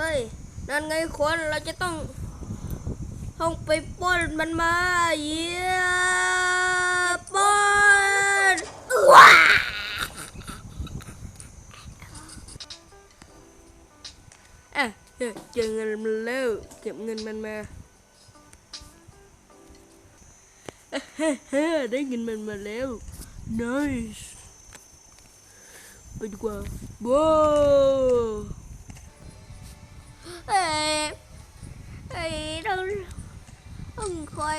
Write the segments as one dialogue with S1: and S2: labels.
S1: เฮ้ย นั่นไงคนเราจะต้องต้องไปปล้นมันมาเยี่ยปล้นว้าอะเฮ้ยเจอเงินมันแล้วเก็บเงินมันมาเอ้อเฮ้เฮ้ได้เงินมันมาแล้ว nice ไปดีกว่าว้า ต้องคอย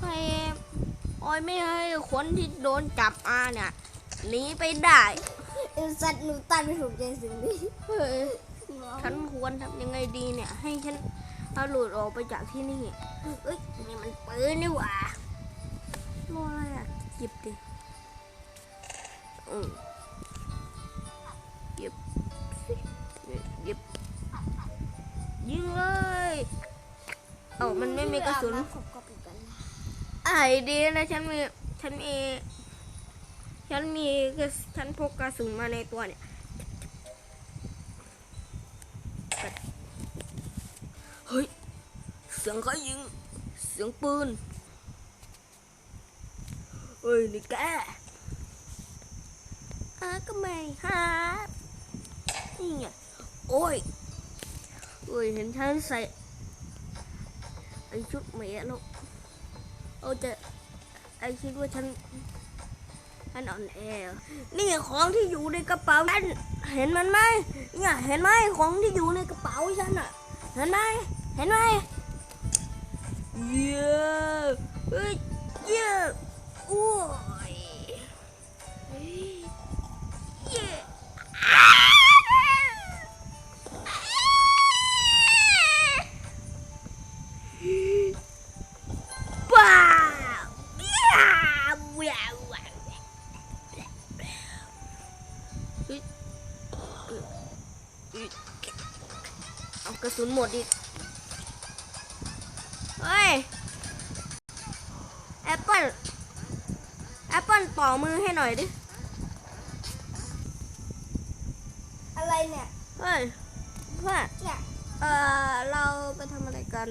S1: คอยคอยไม่ให้คนที่โดนจับอาเนี่ยหนีไปได้
S2: ไอ้สัตว์หนูตันไม่ถูกใจสิ่งนี้
S1: เฮ้ยฉันควรทำยังไงดีเนี่ย ให้ฉันเอาหลุดออกไปจากที่นี่เอ้ยนี่มันปืนนี่หว่ารออะไรอะหยิบดิอืม อ้ามันไม่มีกระสุน
S2: ขบกบอีกกันนะ
S1: ไอ้ดีนะฉันมีฉันมีฉันมีกระฉันพกกระสุนมาในตัวเนี่ยเฮ้ยเสียงเขายิงเสียงปืนเฮ้ยนี่แกอาก็ไม่ฮะนี่ไงโอ้ยโอ้ยเห็นฉันใส่ ไอชุดเมียลูกโอ้จะไอคิดว่าฉันฉันอ่อนแอนี่ของที่อยู่ในกระเป๋าฉันเห็นมันไหมเนี่ยเห็นไหมของที่อยู่ในกระเป๋าฉันอะเห็นไหมเห็นไหมเย้เฮ้ยเย้โอ้ เออเออเอากระสุนหมดอีก เฮ้ย แอปเปิลแอปเปิลต่อมือให้หน่อยดิ
S2: อะไรเนี่ย
S1: เฮ้ยเพื่อน
S2: เนี่ย
S1: เออเราไปทำอะไรกัน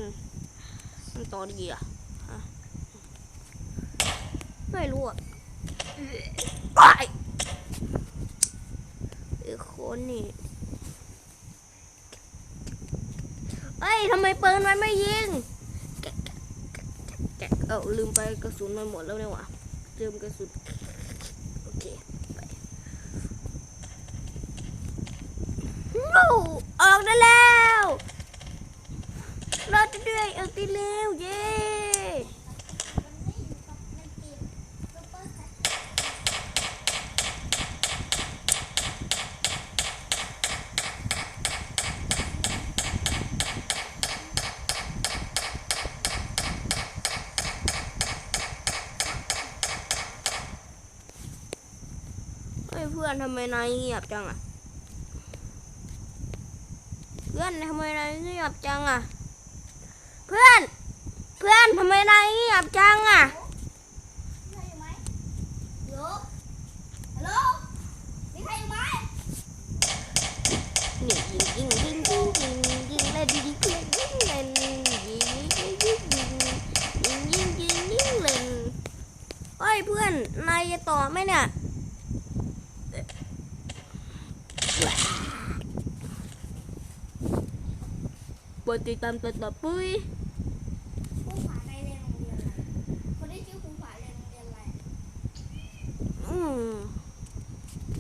S1: มันต่อดีอะฮะไม่รู้อะไอ้ไอ้ คนนี่เอ้ยทำไมปืนมันไม่ยิงแกะแกะแกะแกะเออลืมไปกระสุนมันหมดแล้วเนี่ยว่ะเติมกระสุนโอเคไปวู้ออกได้แล้ว เรอดด้วยออกได้แล้วเย้เฮ้ยเพื่อนทำไมนายเงียบจังอะ เพื่อนทำไมนายเงียบจังอะ เพื่อน เพื่อนทำไมนายเงียบจังอะ
S2: มีใครอยู่ไหมฮัลโหลฮัลโหลมีใครอยู่ไหม
S1: นี่ยิงยิงยิงยิงยิงยิงเล่นยิงยิงเล่นยิงยิงยิงยิงยิงยิงยิงยิงยิงเล่นเฮ้ยเพื่อนนายจะต่อไหมเนี่ย ดติดตามตันต่อปุ้ยอืม